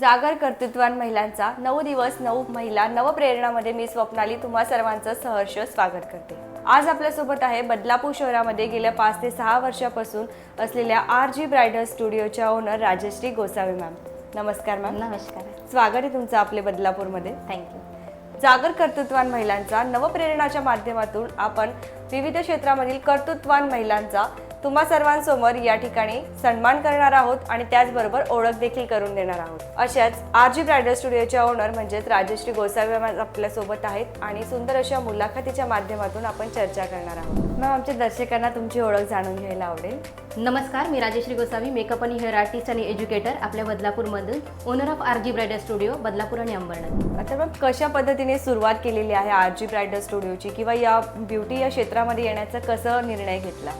जागर कर्तृत्वान महिलांचा नऊ दिवस नऊ महिला नवप्रेरणामध्ये मी स्वप्नाली तुम्हा सर्वांचं सहर्ष स्वागत करते. आज आपल्यासोबत आहे बदलापूर शहरामध्ये गेल्या पाच ते सहा वर्षापासून असलेल्या आर जी ब्रायडल स्टुडिओच्या ओनर राजश्री गोसावी मॅम. नमस्कार मॅम. नमस्कार. स्वागत आहे तुमचं आपले बदलापूरमध्ये. थँक्यू जागर कर्तृत्वान महिलांचा नवप्रेरणाच्या माध्यमातून आपण विविध क्षेत्रामधील कर्तृत्वान महिलांचा तुम्हा सर्वांसमोर या ठिकाणी सन्मान करणार आहोत आणि त्याचबरोबर ओळख देखील करून देणार आहोत. अशाच आर जी ब्रायडल स्टुडिओच्या ओनर म्हणजेच राजश्री गोसावी मॅम आपल्यासोबत आहेत आणि सुंदर अशा मुलाखतीच्या माध्यमातून आपण चर्चा करणार आहोत. मॅम आमच्या दर्शकांना तुमची ओळख जाणून घ्यायला आवडेल. नमस्कार मी राजेश्री गोसावी मेकअप आणि हेअर आर्टिस्ट आणि एज्युकेटर आपल्या बदलापूरमधून owner of R G bridal studio Badlapur आणि अंबरनाथ. आता मग कशा पद्धतीने सुरुवात केलेली आहे आर जी ब्रायडल स्टुडिओची किंवा या ब्युटी या क्षेत्रामध्ये येण्याचा कसं निर्णय घेतला?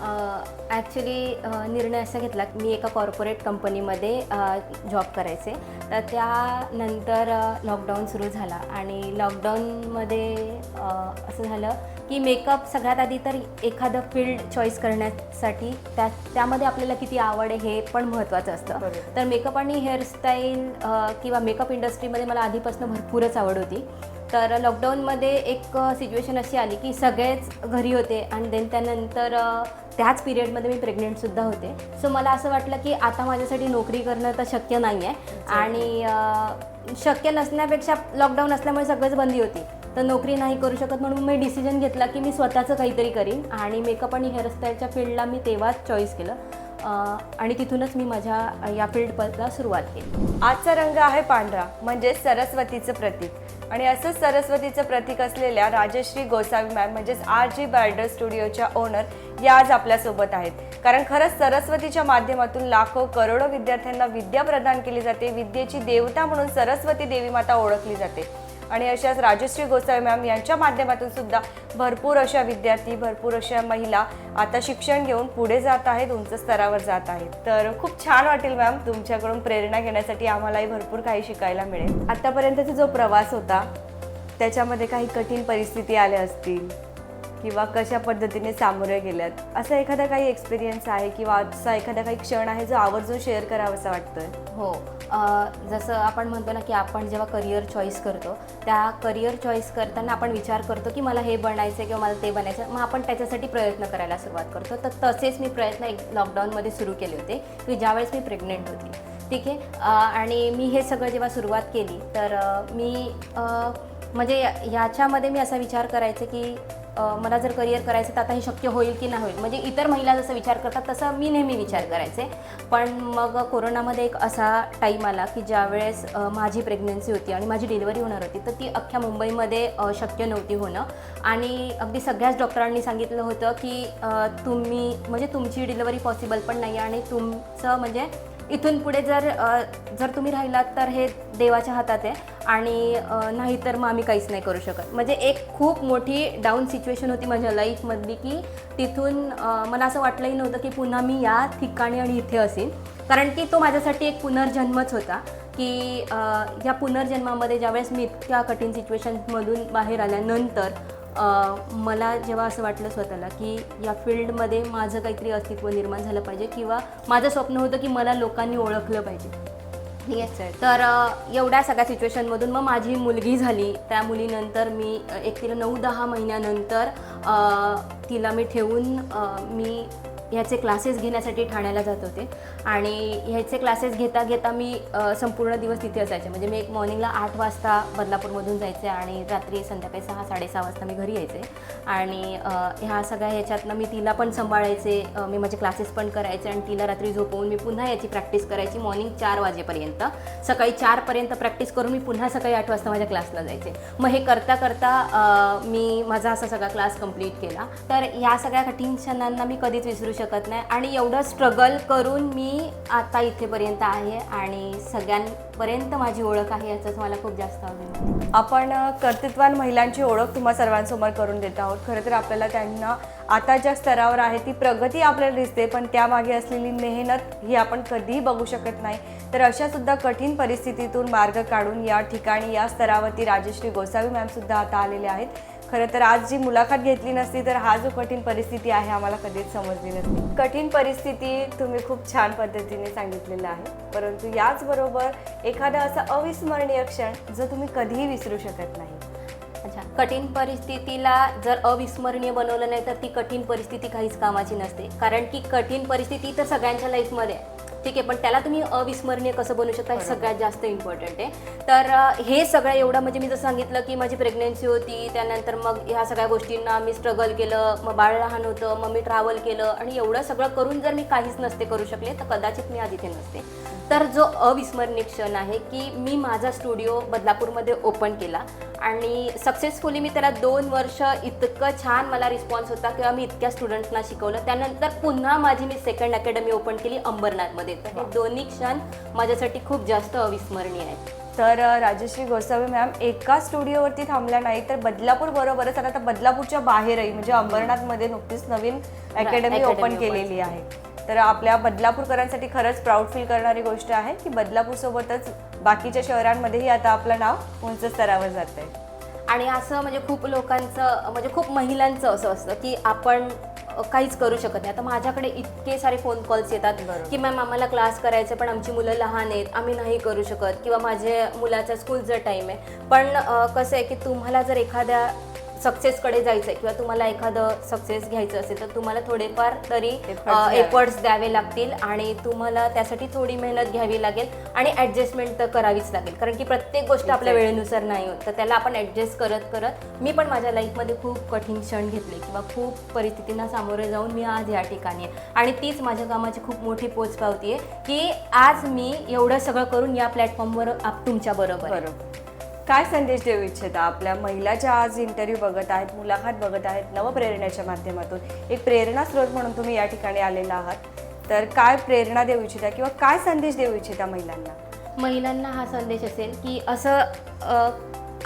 ॲक्च्युली निर्णय असा घेतला की मी एका कॉर्पोरेट कंपनीमध्ये जॉब करायचे. तर त्यानंतर लॉकडाऊन सुरू झाला आणि लॉकडाऊनमध्ये असं झालं की मेकअप सगळ्यात आधी तर एखादं फील्ड चॉईस करण्यासाठी त्या त्यामध्ये आपल्याला किती आवड आहे हे पण महत्त्वाचं असतं. तर मेकअप आणि हेअरस्टाईल किंवा मेकअप इंडस्ट्रीमध्ये मला आधीपासून भरपूरच आवड होती. तर लॉकडाऊनमध्ये एक सिच्युएशन अशी आली की सगळेच घरी होते आणि देन त्यानंतर त्याच पिरियडमध्ये मी प्रेग्नेंटसुद्धा होते. सो मला असं वाटलं की आता माझ्यासाठी नोकरी करणं तर शक्य नाही आहे आणि शक्य नसण्यापेक्षा लॉकडाऊन असल्यामुळे सगळंच बंदी होती. तर नोकरी नाही करू शकत म्हणून मी डिसिजन घेतला की मी स्वतःचं काहीतरी करीन. आणि मेकअप आणि हेअरस्टाईलच्या फील्डला मी तेव्हाच चॉईस केलं. आणि तिथूनच मी माझ्या या फील्डला सुरुवात केली. आजचा रंग आहे पांढरा म्हणजे सरस्वतीचं प्रतीक. आणि असंच सरस्वतीचं प्रतीक असलेल्या राजश्री गोसावी मॅम म्हणजेच आर जी ब्रायडर स्टुडिओच्या ओनर या आज आपल्यासोबत आहेत. कारण खरंच सरस्वतीच्या माध्यमातून लाखो करोडो विद्यार्थ्यांना विद्या प्रदान केली जाते. विद्येची देवता म्हणून सरस्वती देवी माता ओळखली जाते. आणि अशाच राजश्री गोसावी मॅम यांच्या माध्यमातून सुद्धा भरपूर अशा विद्यार्थी भरपूर अशा महिला आता शिक्षण घेऊन पुढे जात आहेत उंच स्तरावर जात आहेत. तर खूप छान वाटेल मॅम तुमच्याकडून प्रेरणा घेण्यासाठी आम्हालाही भरपूर काही शिकायला मिळेल. आतापर्यंतचा जो प्रवास होता त्याच्यामध्ये काही कठीण परिस्थिती आल्या असतील. किंवा कशा पद्धतीने सामोरे गेल्यात? असा एखादा काही एक्सपिरियन्स आहे किंवा असा एखादा काही क्षण आहे जो आवर्जून शेअर करावासा वाटतोय? हो. अ, जसं आपण म्हणतो ना की आपण जेव्हा करिअर चॉईस करतो त्या करिअर चॉईस करताना आपण विचार करतो की मला हे बनायचं किंवा मला ते बनायचं मग आपण त्याच्यासाठी प्रयत्न करायला सुरुवात करतो. तर तसेच मी प्रयत्न एक लॉकडाऊनमध्ये सुरू केले होते की ज्यावेळेस मी प्रेग्नेंट होती. ठीक आहे? अ, आणि मी हे सगळं जेव्हा सुरुवात केली तर अ, मी अ, म्हणजे याच्यामध्ये मी असा विचार करायचे की मला जर करिअर करायचं तर आता हे शक्य होईल की नाही होईल. म्हणजे इतर महिला जसं विचार करतात तसं मी नेहमी विचार करायचे. पण मग कोरोनामध्ये एक असा टाईम आला की ज्यावेळेस माझी प्रेग्नन्सी होती आणि माझी डिलिव्हरी होणार होती तर ती अख्ख्या मुंबईमध्ये शक्य नव्हती होणं. आणि अगदी सगळ्याच डॉक्टरांनी सांगितलं होतं की तुम्ही म्हणजे तुमची डिलिव्हरी पॉसिबल पण नाही आणि तुमचं म्हणजे इथून पुढे जर जर तुम्ही राहिलात तर हे देवाच्या हातात आहे. आणि नाहीतर मग आम्ही काहीच नाही करू शकत. म्हणजे एक खूप मोठी डाऊन सिच्युएशन होती माझ्या लाईफमधली की तिथून मला असं वाटलंही नव्हतं की पुन्हा मी या ठिकाणी आणि इथे असेन. कारण की तो माझ्यासाठी एक पुनर्जन्मच होता की या पुनर्जन्मामध्ये ज्यावेळेस मी इतक्या कठीण सिच्युएशनमधून बाहेर आल्यानंतर मला जेव्हा असं वाटलं स्वतःला की या फील्डमध्ये माझं काहीतरी अस्तित्व निर्माण झालं पाहिजे किंवा माझं स्वप्न होतं की मला लोकांनी ओळखलं पाहिजे. ठीक आहे तर एवढ्या सगळ्या सिच्युएशनमधून मग माझी मुलगी झाली. त्या मुलीनंतर मी एक तिला नऊ दहा महिन्यानंतर तिला मी ठेवून मी ह्याचे क्लासेस घेण्यासाठी ठाण्याला जात होते. आणि ह्याचे क्लासेस घेता घेता मी संपूर्ण दिवस तिथे असायचे. म्हणजे मी एक मॉर्निंगला आठ वाजता बदलापूरमधून जायचे आणि रात्री संध्याकाळी सहा साडेसहा वाजता मी घरी यायचे. आणि ह्या सगळ्या ह्याच्यातनं मी तिला पण सांभाळायचे. मी माझे क्लासेस पण करायचे आणि तिला रात्री झोपवून मी पुन्हा याची प्रॅक्टिस करायची मॉर्निंग चार वाजेपर्यंत. सकाळी चारपर्यंत प्रॅक्टिस करून मी पुन्हा सकाळी आठ वाजता माझ्या क्लासला जायचे. मग हे करता करता मी माझा असा सगळा क्लास कंप्लीट केला. तर ह्या सगळ्या कठीण क्षणांना मी कधीच विसरू शकत नाही. आणि एवढं स्ट्रगल करून मी आता इथेपर्यंत आहे आणि सगळ्यांपर्यंत माझी ओळख आहे याचंच मला खूप जास्त आवडेल आपण कर्तृत्वान महिलांची ओळख तुम्हा सर्वांसमोर करून देत आहोत. खरं तर आपल्याला त्यांना आता ज्या स्तरावर आहे ती प्रगती आपल्याला दिसते पण त्यामागे असलेली मेहनत ही आपण कधीही बघू शकत नाही. तर अशासुद्धा कठीण परिस्थितीतून मार्ग काढून या ठिकाणी या स्तरावरती राजश्री गोसावी मॅमसुद्धा आता आलेले आहेत. खरं तर आज जी मुलाखत घेतली नसती तर हा जो कठीण परिस्थिती आहे आम्हाला कधीच समजली नसती. कठीण परिस्थिती तुम्ही खूप छान पद्धतीने सांगितलेलं आहे. परंतु याचबरोबर एखादा असा अविस्मरणीय क्षण जो तुम्ही कधीही विसरू शकत नाही. अच्छा कठीण परिस्थितीला जर अविस्मरणीय बनवलं नाही तर ती कठीण परिस्थिती काहीच कामाची नसते. कारण की कठीण परिस्थिती तर सगळ्यांच्या लाईफमध्ये आहे. ठीक आहे पण त्याला तुम्ही अविस्मरणीय कसं बनवू शकता हे सगळ्यात जास्त इम्पॉर्टंट आहे. तर अ, हे सगळं एवढं म्हणजे मी जसं सांगितलं की माझी प्रेग्नेन्सी होती त्यानंतर मग ह्या सगळ्या गोष्टींना मी स्ट्रगल केलं मग बाळ लहान होतं मग मी ट्रॅव्हल केलं आणि एवढं सगळं करून जर मी काहीच नसते करू शकले तर कदाचित मी आज इथे नसते. तर जो अविस्मरणीय क्षण आहे की मी माझा स्टुडिओ बदलापूरमध्ये ओपन केला आणि सक्सेसफुली मी त्याला दोन वर्ष इतकं छान मला रिस्पॉन्स होता किंवा मी इतक्या स्टुडंट्सना शिकवलं. त्यानंतर पुन्हा माझी मी सेकंड अकॅडमी ओपन केली अंबरनाथमध्ये. तर हे दोन्ही क्षण माझ्यासाठी खूप जास्त अविस्मरणीय आहेत. तर राजश्री गोसावी मॅम एका स्टुडिओवरती थांबल्या नाही तर बदलापूर बरोबरच आता बदलापूरच्या बाहेरही म्हणजे अंबरनाथमध्ये नुकतीच नवीन अकॅडमी ओपन केलेली आहे. तर आपल्या बदलापूरकरांसाठी खरंच प्राऊड फील करणारी गोष्ट आहे की बदलापूरसोबतच बाकीच्या शहरांमध्येही आता आपलं नाव उंच स्तरावर जात आहे आणि असं म्हणजे खूप लोकांचं म्हणजे खूप महिलांचं असं असतं की आपण काहीच करू शकत नाही. आता माझ्याकडे इतके सारे फोन कॉल्स येतात. की मॅम आम्हाला क्लास करायचे पण आमची मुलं लहान आहेत आम्ही नाही करू शकत. किंवा माझ्या मुलाचा स्कूलचा टाईम आहे. पण कसं आहे की तुम्हाला जर एखाद्या सक्सेसकडे जायचं आहे किंवा तुम्हाला एखादं सक्सेस घ्यायचं असेल तर तुम्हाला थोडेफार तरी. एफर्ट्स द्यावे लागतील आणि तुम्हाला त्यासाठी थोडी मेहनत घ्यावी लागेल आणि ॲडजस्टमेंट तर करावीच लागेल कारण की प्रत्येक गोष्ट आपल्या. वेळेनुसार नाही होत तर त्याला आपण ॲडजस्ट करत करत मी पण माझ्या लाईफमध्ये खूप कठीण क्षण घेतले किंवा खूप परिस्थितींना सामोरे जाऊन मी आज या ठिकाणी आहे आणि तीच माझ्या कामाची खूप मोठी पोच पावती आहे की आज मी एवढं सगळं करून या प्लॅटफॉर्मवर आप तुमच्या. बरोबर काय संदेश देऊ इच्छिता? आपल्या महिला ज्या आज इंटरव्ह्यू बघत आहेत मुलाखत बघत आहेत नवप्रेरणेच्या माध्यमातून एक प्रेरणा स्रोत म्हणून तुम्ही या ठिकाणी आलेला आहात. तर काय प्रेरणा देऊ इच्छिता किंवा काय संदेश देऊ इच्छिता महिलांना? महिलांना हा संदेश असेल की असं अ,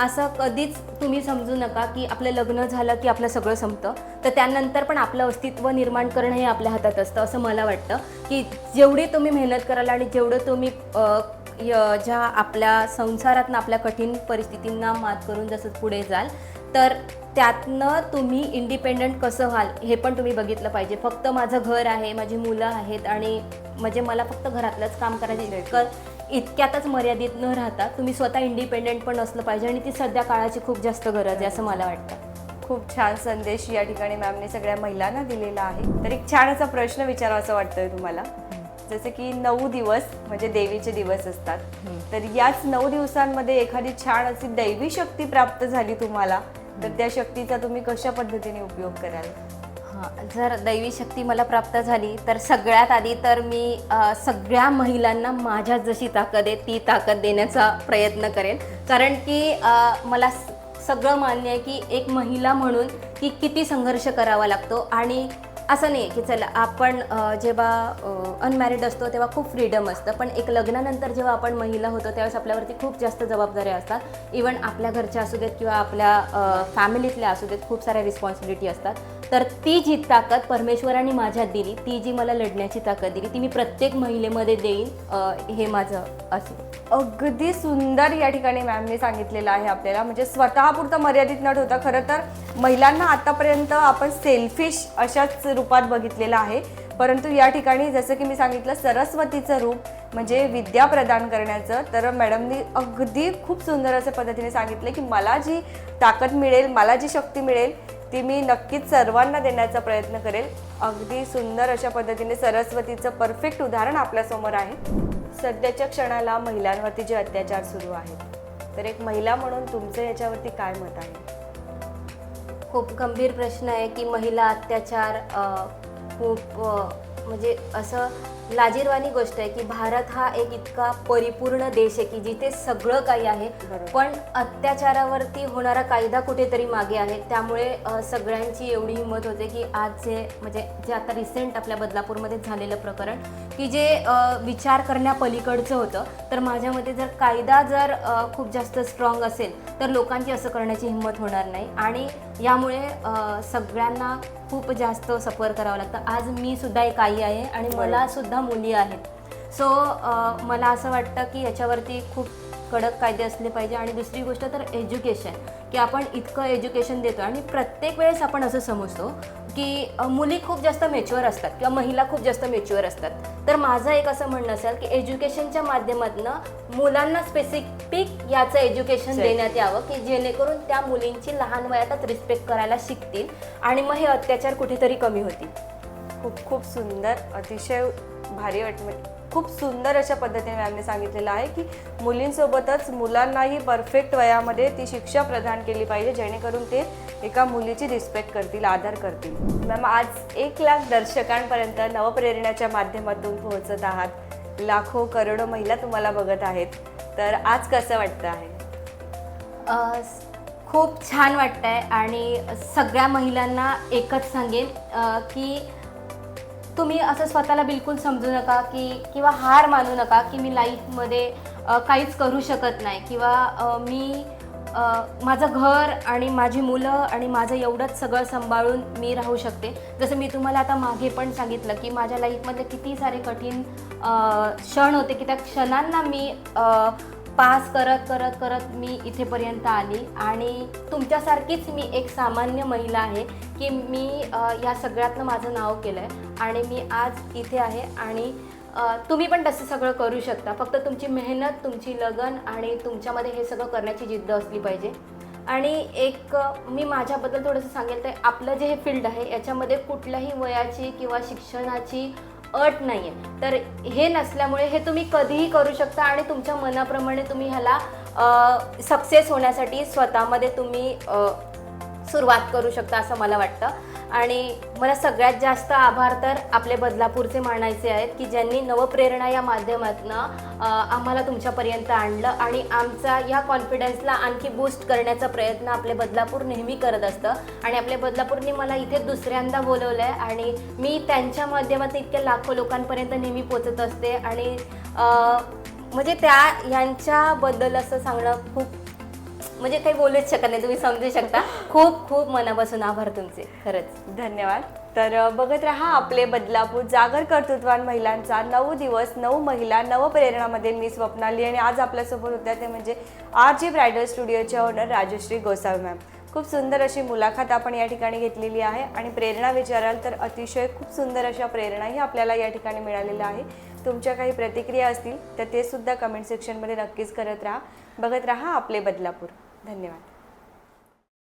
असं कधीच तुम्ही समजू नका की आपलं लग्न झालं की आपलं सगळं संपतं. तर त्यानंतर पण आपलं अस्तित्व निर्माण करणं हे आपल्या हातात असतं असं मला वाटतं. की जेवढी तुम्ही मेहनत कराल आणि जेवढं तुम्ही अ, ज्या आपल्या संसारातनं आपल्या कठीण परिस्थितींना मात करून जसं पुढे जाल तर त्यातनं तुम्ही इंडिपेंडंट कसं व्हाल हे पण तुम्ही बघितलं पाहिजे. फक्त माझं घर आहे माझी मुलं आहेत आणि म्हणजे मला फक्त घरातलंच काम करायचं इतकं इतक्यातच मर्यादित न राहता तुम्ही स्वतः इंडिपेंडेंट पण असलं पाहिजे आणि ती सध्या काळाची खूप जास्त गरज आहे असं मला वाटतं. खूप छान संदेश या ठिकाणी मॅमने सगळ्या महिलांना दिलेला आहे. तर एक छान असा प्रश्न विचारावा असं वाटतोय तुम्हाला. जसं की नऊ दिवस म्हणजे देवीचे दिवस असतात. तर याच नऊ दिवसांमध्ये एखादी छान अशी दैवी शक्ती प्राप्त झाली तुम्हाला तर त्या शक्तीचा तुम्ही कशा पद्धतीने उपयोग कराल? हां जर दैवी शक्ती मला प्राप्त झाली तर सगळ्यात आधी तर मी अ, सगळ्या महिलांना माझ्यात जशी ताकद आहे ती ताकद देण्याचा प्रयत्न करेन. कारण की अ, मला स- सगळं मान्य आहे की एक महिला म्हणून की किती संघर्ष करावा लागतो आणि असं नाही की चला आपण जेव्हा अनमॅरिड असतो तेव्हा खूप फ्रीडम असतं. पण एक लग्नानंतर जेव्हा आपण महिला होतो त्यावेळेस आपल्यावरती खूप जास्त जबाबदाऱ्या असतात. इवन आपल्या घरच्या असू देत किंवा आपल्या फॅमिलीतल्या असू देत खूप साऱ्या रिस्पॉन्सिबिलिटी असतात. तर ती जी ताकद परमेश्वराने माझ्यात दिली ती जी मला लढण्याची ताकद दिली ती मी प्रत्येक महिलेमध्ये देईन हे माझं असेल अगदी सुंदर या ठिकाणी मॅमने सांगितलेलं आहे आपल्याला. म्हणजे स्वतःपुरतं मर्यादित न ठेवता खरं तर महिलांना आतापर्यंत आपण सेल्फिश अशाच रूपात बघितलेलं आहे. परंतु या ठिकाणी जसं की मी सांगितलं सरस्वतीचं रूप म्हणजे विद्या प्रदान करण्याचं तर मॅडमनी अगदी खूप सुंदर अशा पद्धतीने सांगितलं की मला जी ताकद मिळेल मला जी शक्ती मिळेल ती मी नक्कीच सर्वांना देण्याचा प्रयत्न करेल. अगदी सुंदर अशा पद्धतीने सरस्वतीचं परफेक्ट उदाहरण आपल्यासमोर आहे. सध्याच्या क्षणाला महिलांवरती जे अत्याचार सुरू आहेत तर एक महिला म्हणून तुमचं याच्यावरती काय मत आहे? खूप गंभीर प्रश्न आहे की महिला अत्याचार खूप म्हणजे असं लाजीरवाणी गोष्ट आहे की भारत हा एक इतका परिपूर्ण देश आहे की जिथे सगळं काही आहे. पण अत्याचारावरती होणारा कायदा कुठेतरी मागे आहे त्यामुळे सगळ्यांची एवढी हिंमत होते की आज जे म्हणजे जे आता रिसेंट आपल्या बदलापूरमध्ये झालेलं प्रकरण की जे विचार करण्यापलीकडचं होतं तर माझ्या मते जर कायदा जर खूप जास्त स्ट्रॉंग असेल तर लोकांची असं करण्याची हिंमत होणार नाही आणि यामुळे सगळ्यांना खूप जास्त सफर करावं लागतं. आज मी सुद्धा एक आई आहे आणि मला सुद्धा मुली आहेत. सो मला असं वाटतं की याच्यावरती खूप कडक कायदे असले पाहिजे. आणि दुसरी गोष्ट तर एज्युकेशन की आपण इतकं एज्युकेशन देतो आणि प्रत्येक वेळेस आपण असं समजतो की मुली खूप जास्त मेच्युअर असतात किंवा महिला खूप जास्त मेच्युअर असतात. तर माझं एक असं म्हणणं असेल की एज्युकेशनच्या माध्यमातून मुलांना स्पेसिफिक याचं एज्युकेशन. देण्यात यावं की जेणेकरून त्या मुलींची लहान वयातच रिस्पेक्ट करायला शिकतील आणि मग हे अत्याचार कुठेतरी कमी होतील. खूप खूप सुंदर अतिशय भारी वाट खूप सुंदर अशा पद्धतीने मॅमने सांगितलेलं आहे की मुलींसोबतच मुलांनाही परफेक्ट वयामध्ये ती शिक्षा प्रदान केली पाहिजे जेणेकरून ते एका मुलीची रिस्पेक्ट करतील आदर करतील. मॅम आज एक लाख दर्शकांपर्यंत नवप्रेरणाच्या माध्यमातून पोहोचत आहात. लाखो करोडो महिला तुम्हाला बघत आहेत. तर आज कसं वाटतं आहे? खूप छान वाटतं आहे आणि सगळ्या महिलांना एकच सांगेन की तुम्ही असं स्वतःला बिलकुल समजू नका की किंवा हार मानू नका की मी लाईफमध्ये काहीच करू शकत नाही. किंवा मी माझं घर आणि माझी मुलं आणि माझं एवढंच सगळं सांभाळून मी राहू शकते. जसं मी तुम्हाला आता मागे पण सांगितलं की माझ्या लाईफमधले किती सारे कठीण क्षण होते की त्या क्षणांना मी पास करत करत करत मी इथेपर्यंत आली. आणि तुमच्यासारखीच मी एक सामान्य महिला आहे की मी या सगळ्यातनं माझं नाव केलं आहे आणि मी आज इथे आहे आणि तुम्ही पण तसं सगळं करू शकता. फक्त तुमची मेहनत तुमची लगन आणि तुमच्यामध्ये हे सगळं करण्याची जिद्द असली पाहिजे. आणि एक मी माझ्याबद्दल थोडंसं सांगेल तर आपलं जे हे फील्ड आहे याच्यामध्ये कुठल्याही वयाची किंवा शिक्षणाची अट नाही आहे तर हे नसल्यामुळे हे तुम्ही कधीही करू शकता आणि तुमच्या मनाप्रमाणे तुम्ही ह्याला सक्सेस होण्यासाठी स्वतःमध्ये तुम्ही सुरुवात करू शकता असं मला वाटतं. आणि मला सगळ्यात जास्त आभार तर आपले बदलापूरचे मानायचे आहेत की ज्यांनी नवप्रेरणा या माध्यमातून आम्हाला तुमच्यापर्यंत आणलं आणि आमचा या कॉन्फिडन्सला आणखी बूस्ट करण्याचा प्रयत्न आपले बदलापूर नेहमी करत असतं. आणि आपल्या बदलापूरने मला इथे दुसऱ्यांदा बोलवलं आहे आणि मी त्यांच्या माध्यमातून इतक्या लाखो लोकांपर्यंत नेहमी पोचत असते आणि म्हणजे त्या यांच्याबद्दल असं सांगणं खूप म्हणजे काही बोलूच शकत नाही तुम्ही समजू शकता. खूप खूप मनापासून आभार तुमचे खरंच. धन्यवाद. तर बघत रहा आपले बदलापूर जागर कर्तृत्वान महिलांचा नऊ दिवस नऊ महिला नवप्रेरणामध्ये मी स्वप्नाली आणि आज आपल्यासोबत होत्या ते म्हणजे आर जी ब्रायडल स्टुडिओचे ओनर राजश्री गोसावी मॅम. खूप सुंदर अशी मुलाखत आपण या ठिकाणी घेतलेली आहे आणि प्रेरणा विचाराल तर अतिशय खूप सुंदर अशा प्रेरणाही आपल्याला या ठिकाणी मिळालेल्या आहे. तुमच्या काही प्रतिक्रिया असतील तर ते सुद्धा कमेंट सेक्शनमध्ये नक्कीच करत राहा. बघत राहा आपले बदलापूर. धन्यवाद.